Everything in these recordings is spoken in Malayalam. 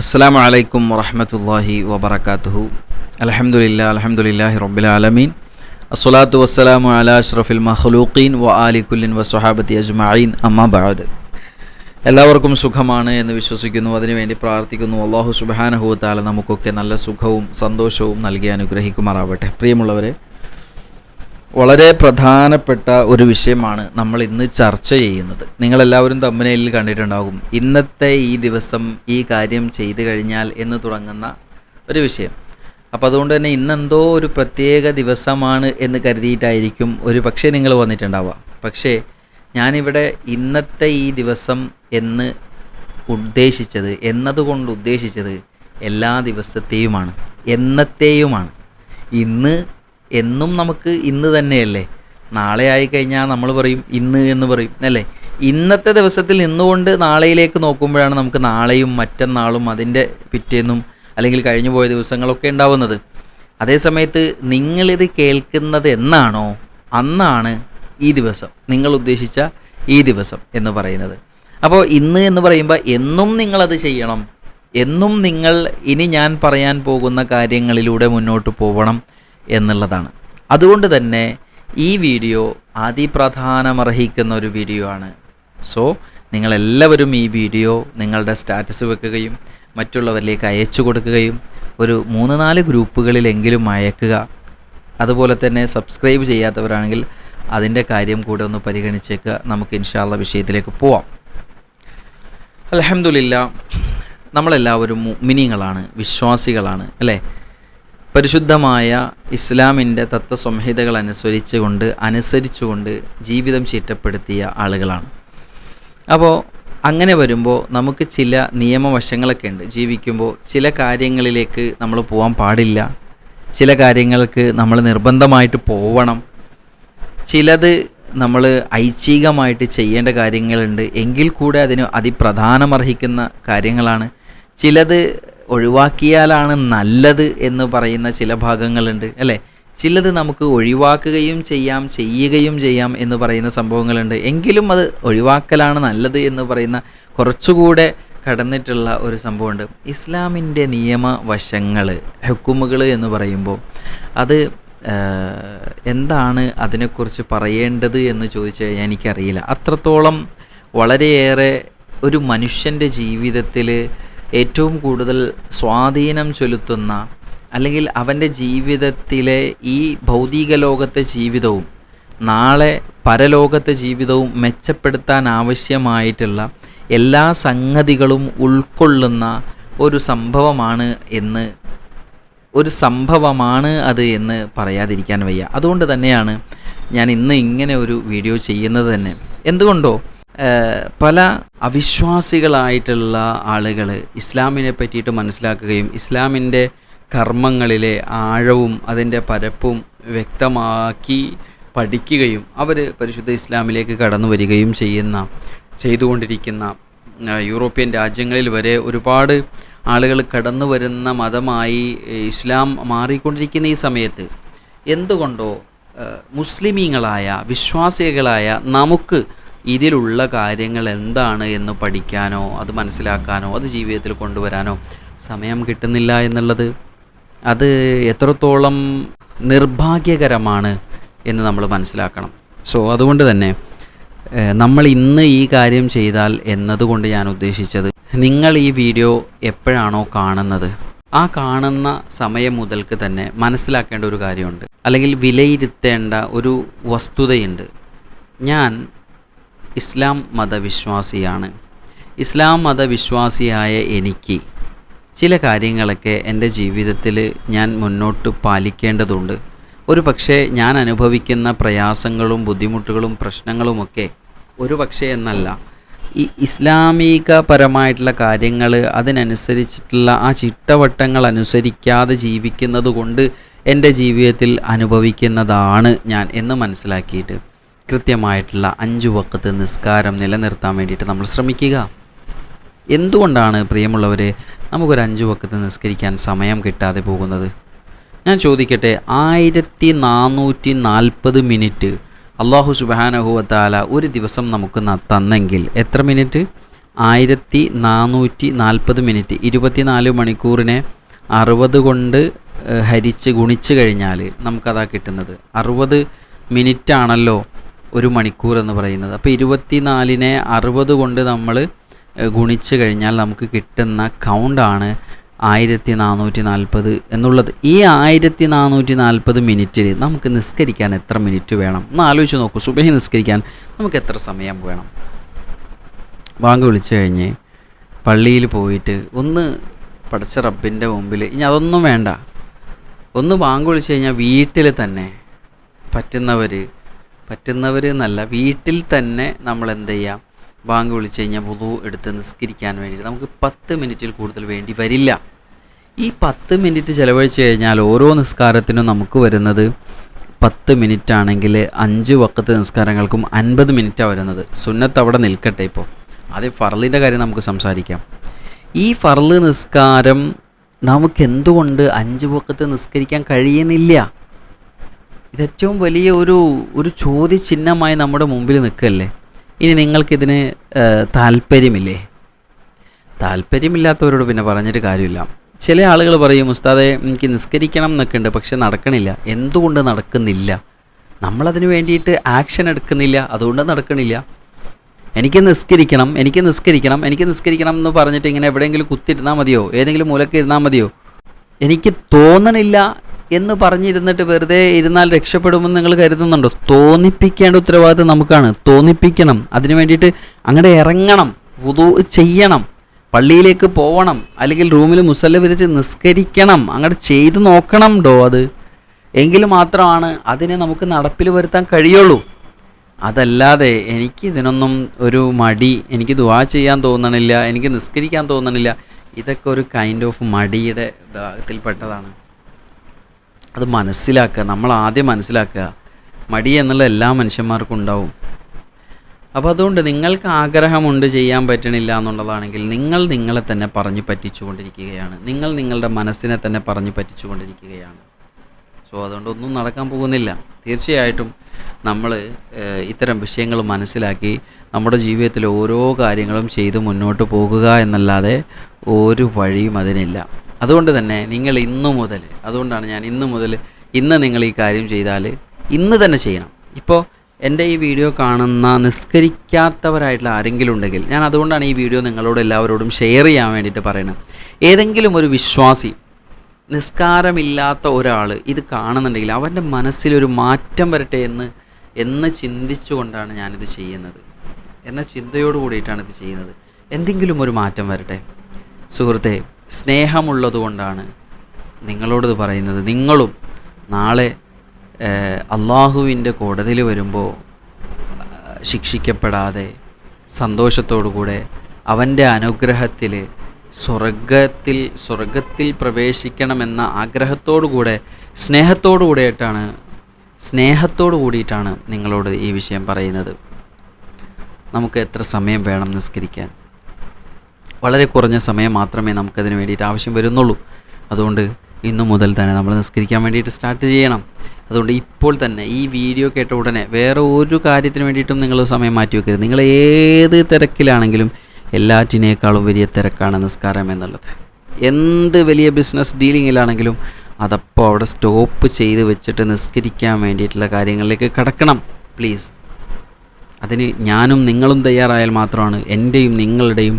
അസ്സാം വലൈക്കും വറഹമത്തല്ലാഹി വബർക്കാത്തുഹു അലഹമുല്ല അലഹമുല്ലാഹി റബ്ബിലാലമീൻ അസ്സലാത്തു വസ്സലാമു അലാ അഷ്റഫിൽ മഹ്ലൂഖീൻ വ ആലിക്കുല്ലിൻ വസ്വഹാബത്തി അജ്മീൻ അമ്മാബാദ് എല്ലാവർക്കും സുഖമാണ് എന്ന് വിശ്വസിക്കുന്നു. അതിനുവേണ്ടി പ്രാർത്ഥിക്കുന്നു. അള്ളാഹു സുബാനഹുവത്താല നമുക്കൊക്കെ നല്ല സുഖവും സന്തോഷവും നൽകി അനുഗ്രഹിക്കുമാറാവട്ടെ. പ്രിയമുള്ളവരെ വളരെ പ്രധാനപ്പെട്ട ഒരു വിഷയമാണ് നമ്മൾ ഇന്ന് ചർച്ച ചെയ്യുന്നത്. നിങ്ങളെല്ലാവരും തമ്മനയിൽ കണ്ടിട്ടുണ്ടാകും. ഇന്നത്തെ ഈ ദിവസം ഈ കാര്യം ചെയ്തു കഴിഞ്ഞാൽ എന്ന് തുടങ്ങുന്ന ഒരു വിഷയം. അപ്പോൾ അതുകൊണ്ട് തന്നെ ഇന്നെന്തോ ഒരു പ്രത്യേക ദിവസമാണ് എന്ന് കരുതിയിട്ടായിരിക്കും ഒരു പക്ഷേ നിങ്ങൾ വന്നിട്ടുണ്ടാവുക. പക്ഷേ ഞാനിവിടെ ഇന്നത്തെ ഈ ദിവസം എന്ന് ഉദ്ദേശിച്ചത് എന്നതുകൊണ്ട് ഉദ്ദേശിച്ചത് എല്ലാ ദിവസത്തെയുമാണ്. എന്നത്തെയുമാണ്. ഇന്ന് എന്നും നമുക്ക് ഇന്ന് തന്നെയല്ലേ? നാളെ ആയിക്കഴിഞ്ഞാൽ നമ്മൾ പറയും ഇന്ന് എന്ന് പറയും അല്ലേ? ഇന്നത്തെ ദിവസത്തിൽ നിന്നുകൊണ്ട് നാളെയിലേക്ക് നോക്കുമ്പോഴാണ് നമുക്ക് നാളെയും മറ്റന്നാളും അതിന്റെ പിറ്റേന്നും അല്ലെങ്കിൽ കഴിഞ്ഞു പോയ ദിവസങ്ങളൊക്കെ ഉണ്ടാവുന്നത്. അതേസമയത്ത് നിങ്ങളിത് കേൾക്കുന്നത് എന്നാണോ? അന്നാണ് ഈ ദിവസം. നിങ്ങൾ ഉദ്ദേശിച്ച ഈ ദിവസം എന്ന് പറയുന്നത്. അപ്പോൾ ഇന്ന് എന്ന് പറയുമ്പോൾ എന്നും നിങ്ങളത് ചെയ്യണം. എന്നും നിങ്ങൾ ഇനി ഞാൻ പറയാൻ പോകുന്ന കാര്യങ്ങളിലൂടെ മുന്നോട്ട് പോകണം എന്നുള്ളതാണ്. അതുകൊണ്ട് തന്നെ ഈ വീഡിയോ അതിപ്രധാനമർഹിക്കുന്ന ഒരു വീഡിയോ ആണ്. സോ നിങ്ങളെല്ലാവരും ഈ വീഡിയോ നിങ്ങളുടെ സ്റ്റാറ്റസ് വെക്കുകയും മറ്റുള്ളവരിലേക്ക് അയച്ചു കൊടുക്കുകയും ഒരു മൂന്ന് നാല് ഗ്രൂപ്പുകളിലെങ്കിലും അയക്കുക. അതുപോലെ തന്നെ സബ്സ്ക്രൈബ് ചെയ്യാത്തവരാണെങ്കിൽ അതിന്റെ കാര്യം കൂടെ ഒന്ന് പരിഗണിച്ചേക്കുക നമുക്ക് ഇൻഷാള്ള വിഷയത്തിലേക്ക് പോവാം. അലഹമുല്ല നമ്മളെല്ലാവരും മിനിങ്ങളാണ് വിശ്വാസികളാണ് അല്ലേ? പരിശുദ്ധമായ ഇസ്ലാമിന്റെ തത്വസംഹിതകൾ അനുസരിച്ചുകൊണ്ട് അനുസരിച്ചുകൊണ്ട് ജീവിതം ചീറ്റപ്പെടുത്തിയ ആളുകളാണ്. അപ്പോൾ അങ്ങനെ വരുമ്പോൾ നമുക്ക് ചില നിയമവശങ്ങളൊക്കെ ഉണ്ട്. ജീവിക്കുമ്പോൾ ചില കാര്യങ്ങളിലേക്ക് നമ്മൾ പോകാൻ പാടില്ല. ചില കാര്യങ്ങൾക്ക് നമ്മൾ നിർബന്ധമായിട്ട് പോവണം. ചിലത് നമ്മൾ ഐച്ഛികമായിട്ട് ചെയ്യേണ്ട കാര്യങ്ങളുണ്ട്. എങ്കിൽ കൂടെ അതിന് അതിപ്രധാനമർഹിക്കുന്ന കാര്യങ്ങളാണ്. ചിലത് ഒഴിവാക്കിയാലാണ് നല്ലത് എന്ന് പറയുന്ന ചില ഭാഗങ്ങളുണ്ട് അല്ലേ? ചിലത് നമുക്ക് ഒഴിവാക്കുകയും ചെയ്യാം ചെയ്യുകയും ചെയ്യാം എന്ന് പറയുന്ന സംഭവങ്ങളുണ്ട്. എങ്കിലും അത് ഒഴിവാക്കലാണ് നല്ലത് എന്ന് പറയുന്ന കുറച്ചുകൂടെ കടന്നിട്ടുള്ള ഒരു സംഭവമുണ്ട്. ഇസ്ലാമിന്റെ നിയമവശങ്ങൾ ഹുക്കുമുകൾ എന്ന് പറയുമ്പോൾ അത് എന്താണ് അതിനെക്കുറിച്ച് പറയേണ്ടത് എന്ന് ചോദിച്ചു കഴിഞ്ഞാൽ എനിക്കറിയില്ല. അത്രത്തോളം വളരെയേറെ ഒരു മനുഷ്യന്റെ ജീവിതത്തിൽ ഏറ്റവും കൂടുതൽ സ്വാധീനം ചെലുത്തുന്ന അല്ലെങ്കിൽ അവന്റെ ജീവിതത്തിലെ ഈ ഭൗതിക ലോകത്തെ ജീവിതവും നാളെ പരലോകത്തെ ജീവിതവും മെച്ചപ്പെടുത്താൻ ആവശ്യമായിട്ടുള്ള എല്ലാ സംഗതികളും ഉൾക്കൊള്ളുന്ന ഒരു സംഭവമാണ് എന്ന് ഒരു സംഭവമാണ് അത് എന്ന് പറയാതിരിക്കാൻ വയ്യ. അതുകൊണ്ട് തന്നെയാണ് ഞാൻ ഇന്ന് ഇങ്ങനെ ഒരു വീഡിയോ ചെയ്യുന്നത് തന്നെ. എന്തുകൊണ്ടോ പല അവിശ്വാസികളായിട്ടുള്ള ആളുകൾ ഇസ്ലാമിനെ പറ്റിയിട്ട് മനസ്സിലാക്കുകയും ഇസ്ലാമിന്റെ കർമ്മങ്ങളിലെ ആഴവും അതിന്റെ പരപ്പും വ്യക്തമാക്കി പഠിക്കുകയും അവർ പരിശുദ്ധ ഇസ്ലാമിലേക്ക് കടന്നു വരികയും ചെയ്യുന്ന ചെയ്തുകൊണ്ടിരിക്കുന്ന യൂറോപ്യൻ രാജ്യങ്ങളിൽ വരെ ഒരുപാട് ആളുകൾ കടന്നു വരുന്ന മതമായി ഇസ്ലാം മാറിക്കൊണ്ടിരിക്കുന്ന ഈ സമയത്ത് എന്തുകൊണ്ടോ മുസ്ലിമീങ്ങളായ വിശ്വാസികളായ നമുക്ക് ഇതിലുള്ള കാര്യങ്ങൾ എന്താണ് എന്ന് പഠിക്കാനോ അത് മനസ്സിലാക്കാനോ അത് ജീവിതത്തിൽ കൊണ്ടുവരാനോ സമയം കിട്ടുന്നില്ല എന്നുള്ളത് അത് എത്രത്തോളം നിർഭാഗ്യകരമാണ് എന്ന് നമ്മൾ മനസ്സിലാക്കണം. സോ അതുകൊണ്ട് തന്നെ നമ്മൾ ഇന്ന് ഈ കാര്യം ചെയ്താൽ എന്നതുകൊണ്ട് ഞാൻ ഉദ്ദേശിച്ചത് നിങ്ങൾ ഈ വീഡിയോ എപ്പോഴാണോ കാണുന്നത് ആ കാണുന്ന സമയം മുതൽക്ക് തന്നെ മനസ്സിലാക്കേണ്ട ഒരു കാര്യമുണ്ട്. അല്ലെങ്കിൽ വിലയിരുത്തേണ്ട ഒരു വസ്തുതയുണ്ട്. ഞാൻ ഇസ്ലാം മതവിശ്വാസിയാണ്. ഇസ്ലാം മതവിശ്വാസിയായ എനിക്ക് ചില കാര്യങ്ങളൊക്കെ എന്റെ ജീവിതത്തിൽ ഞാൻ മുന്നോട്ട് പാലിക്കേണ്ടതുണ്ട്. ഒരു പക്ഷേ ഞാൻ അനുഭവിക്കുന്ന പ്രയാസങ്ങളും ബുദ്ധിമുട്ടുകളും പ്രശ്നങ്ങളുമൊക്കെ ഒരു പക്ഷേ എന്നല്ല. ഈ ഇസ്ലാമികപരമായിട്ടുള്ള കാര്യങ്ങൾ അതിനനുസരിച്ചിട്ടുള്ള ആ ചിട്ടവട്ടങ്ങൾ അനുസരിക്കാതെ ജീവിക്കുന്നത് കൊണ്ട് എന്റെ ജീവിതത്തിൽ അനുഭവിക്കുന്നതാണ് ഞാൻ എന്ന് മനസ്സിലാക്കിയിട്ട്. കൃത്യമായിട്ടുള്ള അഞ്ച് വക്കത്ത് നിസ്കാരം നിലനിർത്താൻ വേണ്ടിയിട്ട് നമ്മൾ ശ്രമിക്കുക. എന്തുകൊണ്ടാണ് പ്രിയമുള്ളവരെ നമുക്കൊരു അഞ്ച് വക്കത്ത് നിസ്കരിക്കാൻ സമയം കിട്ടാതെ പോകുന്നത്? ഞാൻ ചോദിക്കട്ടെ ആയിരത്തി നാനൂറ്റി നാൽപ്പത് മിനിറ്റ് അള്ളാഹു സുബാനഹുവത്താല ഒരു ദിവസം നമുക്ക് തന്നെങ്കിൽ എത്ര മിനിറ്റ്? ആയിരത്തി നാനൂറ്റി നാൽപ്പത് മിനിറ്റ് ഇരുപത്തിനാല് മണിക്കൂറിനെ അറുപത് കൊണ്ട് ഹരിച്ച് ഗുണിച്ച് കഴിഞ്ഞാൽ നമുക്കതാ കിട്ടുന്നത്. അറുപത് മിനിറ്റ് ആണല്ലോ ഒരു മണിക്കൂർ എന്ന് പറയുന്നത്. അപ്പോൾ ഇരുപത്തിനാലിനെ അറുപത് കൊണ്ട് നമ്മൾ ഗുണിച്ച് കഴിഞ്ഞാൽ നമുക്ക് കിട്ടുന്ന കൗണ്ടാണ് ആയിരത്തി നാനൂറ്റി നാൽപ്പത് എന്നുള്ളത്. ഈ ആയിരത്തി നാനൂറ്റി നാൽപ്പത് മിനിറ്റിൽ നമുക്ക് നിസ്കരിക്കാൻ എത്ര മിനിറ്റ് വേണം? ഒന്ന് ആലോചിച്ച് നോക്കൂ. സുബഹി നിസ്കരിക്കാൻ നമുക്ക് എത്ര സമയം വേണം? ബാങ്ക് വിളിച്ചു കഴിഞ്ഞ് പള്ളിയിൽ പോയിട്ട് ഒന്ന് പഠിച്ച റബ്ബിന്റെ മുമ്പിൽ ഇനി അതൊന്നും വേണ്ട. ഒന്ന് ബാങ്ക് വിളിച്ചു കഴിഞ്ഞാൽ വീട്ടിൽ തന്നെ പറ്റുന്നവർ പറ്റുന്നവർ എന്നല്ല വീട്ടിൽ തന്നെ നമ്മൾ എന്ത് ചെയ്യാം? ബാങ്ക് വിളിച്ചു കഴിഞ്ഞാൽ വുളു എടുത്ത് നിസ്കരിക്കാൻ വേണ്ടിയിട്ട്. നമുക്ക് പത്ത് മിനിറ്റിൽ കൂടുതൽ വേണ്ടി വരില്ല. ഈ പത്ത് മിനിറ്റ് ചിലവഴിച്ച് കഴിഞ്ഞാൽ ഓരോ നിസ്കാരത്തിനും നമുക്ക് വരുന്നത് പത്ത് മിനിറ്റ് ആണെങ്കിൽ അഞ്ച് വക്കത്ത് നിസ്കാരങ്ങൾക്കും അൻപത് മിനിറ്റാണ് വരുന്നത്. സുന്നത്ത് അവിടെ നിൽക്കട്ടെ ഇപ്പോൾ ആദ്യം ഫർലിന്റെ കാര്യം നമുക്ക് സംസാരിക്കാം. ഈ ഫർൾ നിസ്കാരം നമുക്ക് എന്തുകൊണ്ട് അഞ്ച് വക്കത്ത് നിസ്കരിക്കാൻ കഴിയുന്നില്ല? ഏറ്റവും വലിയ ഒരു ഒരു ചോദ്യചിഹ്നമായി നമ്മുടെ മുമ്പിൽ നിൽക്കല്ലേ? ഇനി നിങ്ങൾക്കിതിന് താല്പര്യമില്ലേ? താല്പര്യമില്ലാത്തവരോട് പിന്നെ പറഞ്ഞിട്ട് കാര്യമില്ല. ചില ആളുകൾ പറയും ഉസ്താദെ എനിക്ക് നിസ്കരിക്കണം എന്നൊക്കെ ഉണ്ട് പക്ഷെ നടക്കണില്ല. എന്തുകൊണ്ട് നടക്കുന്നില്ല? നമ്മളതിന് വേണ്ടിയിട്ട് ആക്ഷൻ എടുക്കുന്നില്ല അതുകൊണ്ട് നടക്കണില്ല. എനിക്ക് നിസ്കരിക്കണം എനിക്ക് നിസ്കരിക്കണം എനിക്ക് നിസ്കരിക്കണം എന്ന് പറഞ്ഞിട്ട് ഇങ്ങനെ എവിടെയെങ്കിലും കുത്തിരുന്നാൽ മതിയോ? ഏതെങ്കിലും മൂലക്ക് ഇരുന്നാൽ മതിയോ? എനിക്ക് തോന്നണില്ല എന്ന് പറഞ്ഞിരുന്നിട്ട് വെറുതെ ഇരുന്നാൽ രക്ഷപ്പെടുമെന്ന് നിങ്ങൾ കരുതുന്നുണ്ടോ? തോന്നിപ്പിക്കേണ്ട ഉത്തരവാദിത്വം നമുക്കാണ്. തോന്നിപ്പിക്കണം. അതിനു വേണ്ടിയിട്ട് അങ്ങോട്ട് ഇറങ്ങണം. വുതു ചെയ്യണം. പള്ളിയിലേക്ക് പോകണം അല്ലെങ്കിൽ റൂമിൽ മുസല്ല വിരിച്ച് നിസ്കരിക്കണം. അങ്ങോട്ട് ചെയ്തു നോക്കണം ഡോ അത്? എങ്കിൽ മാത്രമാണ് അതിനെ നമുക്ക് നടപ്പിൽ വരുത്താൻ കഴിയുള്ളൂ. അതല്ലാതെ എനിക്ക് ഇതിനൊന്നും ഒരു മടി എനിക്ക് ദുവാ ചെയ്യാൻ തോന്നണില്ല എനിക്ക് നിസ്കരിക്കാൻ തോന്നണില്ല. ഇതൊക്കെ ഒരു കൈൻഡ് ഓഫ് മടിയുടെ ഭാഗത്തിൽപ്പെട്ടതാണ്. അത് മനസ്സിലാക്കുക നമ്മൾ ആദ്യം മനസ്സിലാക്കുക മടി എന്നുള്ള എല്ലാ മനുഷ്യന്മാർക്കും ഉണ്ടാവും. അപ്പോൾ അതുകൊണ്ട് നിങ്ങൾക്ക് ആഗ്രഹമുണ്ട് ചെയ്യാൻ പറ്റണില്ല എന്നുള്ളതാണെങ്കിൽ നിങ്ങൾ നിങ്ങളെ തന്നെ പറഞ്ഞു പറ്റിച്ചുകൊണ്ടിരിക്കുകയാണ്. നിങ്ങൾ നിങ്ങളുടെ മനസ്സിനെ തന്നെ പറഞ്ഞു പറ്റിച്ചുകൊണ്ടിരിക്കുകയാണ്. സോ അതുകൊണ്ട് ഒന്നും നടക്കാൻ പോകുന്നില്ല. തീർച്ചയായിട്ടും നമ്മൾ ഇത്തരം വിഷയങ്ങൾ മനസ്സിലാക്കി നമ്മുടെ ജീവിതത്തിൽ ഓരോ കാര്യങ്ങളും ചെയ്ത് മുന്നോട്ട് പോകുക എന്നല്ലാതെ ഒരു വഴിയും അതിനില്ല. അതുകൊണ്ട് തന്നെ നിങ്ങൾ ഇന്നു മുതൽ അതുകൊണ്ടാണ് ഞാൻ ഇന്നു മുതൽ ഇന്ന് നിങ്ങൾ ഈ കാര്യം ചെയ്താൽ ഇന്ന് തന്നെ ചെയ്യണം. ഇപ്പോൾ എന്റെ ഈ വീഡിയോ കാണുന്ന നിസ്കരിക്കാത്തവരായിട്ടുള്ള ആരെങ്കിലും ഉണ്ടെങ്കിൽ ഞാൻ അതുകൊണ്ടാണ് ഈ വീഡിയോ നിങ്ങളോട് എല്ലാവരോടും ഷെയർ ചെയ്യാൻ വേണ്ടിയിട്ട് പറയുന്നത്. ഏതെങ്കിലും ഒരു വിശ്വാസി നിസ്കാരമില്ലാത്ത ഒരാൾ ഇത് കാണുന്നുണ്ടെങ്കിൽ അവന്റെ മനസ്സിലൊരു മാറ്റം വരട്ടെ എന്ന് എന്ന് ചിന്തിച്ചുകൊണ്ടാണ് ഞാനിത് ചെയ്യുന്നത്. എന്ന ചിന്തയോട് കൂടിയിട്ടാണ് ഇത് ചെയ്യുന്നത്. എന്തെങ്കിലും ഒരു മാറ്റം വരട്ടെ. സുഹൃത്തെ സ്നേഹമുള്ളതുകൊണ്ടാണ് നിങ്ങളോട് പറയുന്നത്. നിങ്ങളും നാളെ അള്ളാഹുവിന്റെ കോടതിയിൽ വരുമ്പോൾ ശിക്ഷിക്കപ്പെടാതെ സന്തോഷത്തോടുകൂടെ അവന്റെ അനുഗ്രഹത്തിൽ സ്വർഗത്തിൽ സ്വർഗത്തിൽ പ്രവേശിക്കണമെന്ന ആഗ്രഹത്തോടു കൂടെ സ്നേഹത്തോടു കൂടിയിട്ടാണ് സ്നേഹത്തോടു കൂടിയിട്ടാണ് നിങ്ങളോട് ഈ വിഷയം പറയുന്നത്. നമുക്ക് എത്ര സമയം വേണം നിസ്കരിക്കാൻ? വളരെ കുറഞ്ഞ സമയം മാത്രമേ നമുക്കതിന് വേണ്ടിയിട്ട് ആവശ്യം വരുന്നുള്ളൂ. അതുകൊണ്ട് ഇന്നു മുതൽ തന്നെ നമ്മൾ നിസ്കരിക്കാൻ വേണ്ടിയിട്ട് സ്റ്റാർട്ട് ചെയ്യണം. അതുകൊണ്ട് ഇപ്പോൾ തന്നെ ഈ വീഡിയോ കേട്ട ഉടനെ വേറെ ഒരു കാര്യത്തിന് വേണ്ടിയിട്ടും നിങ്ങൾ സമയം മാറ്റി വെക്കരുത്. നിങ്ങൾ ഏത് തിരക്കിലാണെങ്കിലും എല്ലാറ്റിനേക്കാളും വലിയ തിരക്കാണ് നിസ്കാരം എന്നുള്ളത്. എന്ത് വലിയ ബിസിനസ് ഡീലിങ്ങിലാണെങ്കിലും അതപ്പോൾ അവിടെ സ്റ്റോപ്പ് ചെയ്ത് വെച്ചിട്ട് നിസ്കരിക്കാൻ വേണ്ടിയിട്ടുള്ള കാര്യങ്ങളിലേക്ക് കടക്കണം. പ്ലീസ് അതിന് ഞാനും നിങ്ങളും തയ്യാറായാൽ മാത്രമാണ് എന്റെയും നിങ്ങളുടെയും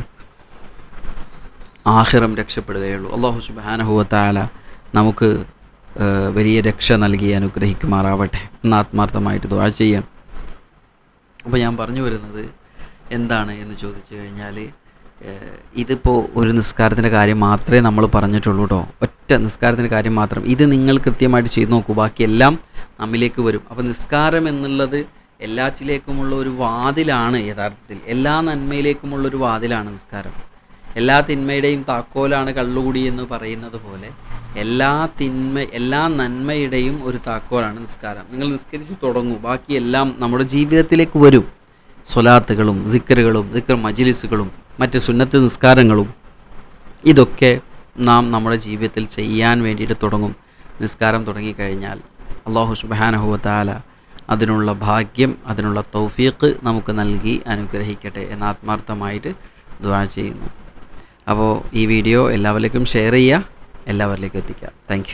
ആഹിറം രക്ഷപ്പെടുകയുള്ളൂ. അള്ളാഹു സുബാനഹുവത്താല നമുക്ക് വലിയ രക്ഷ നൽകി അനുഗ്രഹിക്കുമാറാവട്ടെ. എന്ന് ആത്മാർത്ഥമായിട്ട് ദുആ ചെയ്യണം. അപ്പോൾ ഞാൻ പറഞ്ഞു വരുന്നത് എന്താണ് എന്ന് ചോദിച്ചു കഴിഞ്ഞാൽ ഇതിപ്പോൾ ഒരു നിസ്കാരത്തിന്റെ കാര്യം മാത്രമേ നമ്മൾ പറഞ്ഞിട്ടുള്ളൂ കേട്ടോ ഒറ്റ നിസ്കാരത്തിന്റെ കാര്യം മാത്രം. ഇത് നിങ്ങൾ കൃത്യമായിട്ട് ചെയ്തു നോക്കൂ. ബാക്കിയെല്ലാം നമ്മിലേക്ക് വരും. അപ്പോൾ നിസ്കാരം എന്നുള്ളത് എല്ലാറ്റിലേക്കുമുള്ള ഒരു വാതിലാണ് യഥാർത്ഥത്തിൽ. എല്ലാ നന്മയിലേക്കുമുള്ള ഒരു വാതിലാണ് നിസ്കാരം. എല്ലാ തിന്മയുടെയും താക്കോലാണ് കള്ളുകുടി എന്ന് പറയുന്നത് പോലെ എല്ലാ തിന്മ എല്ലാ നന്മയുടെയും ഒരു താക്കോലാണ് നിസ്കാരം. നിങ്ങൾ നിസ്കരിച്ചു തുടങ്ങൂ. ബാക്കിയെല്ലാം നമ്മുടെ ജീവിതത്തിലേക്ക് വരും. സ്വലാത്തുകളും ദിക്കറുകളും ദിക്കർ മജിലിസുകളും മറ്റ് സുന്നത്ത് നിസ്കാരങ്ങളും. ഇതൊക്കെ നാം നമ്മുടെ ജീവിതത്തിൽ ചെയ്യാൻ വേണ്ടിയിട്ട് തുടങ്ങും. നിസ്കാരം തുടങ്ങിക്കഴിഞ്ഞാൽ അള്ളാഹു സുബാനഹുവത്താല അതിനുള്ള ഭാഗ്യം അതിനുള്ള തൗഫീഖ് നമുക്ക് നൽകി അനുഗ്രഹിക്കട്ടെ എന്ന് ആത്മാർത്ഥമായിട്ട് ദുആ ചെയ്യുന്നു. അപ്പോൾ ഈ വീഡിയോ എല്ലാവരിലേക്കും ഷെയർ ചെയ്യുക എല്ലാവരിലേക്കും എത്തിക്കുക. താങ്ക്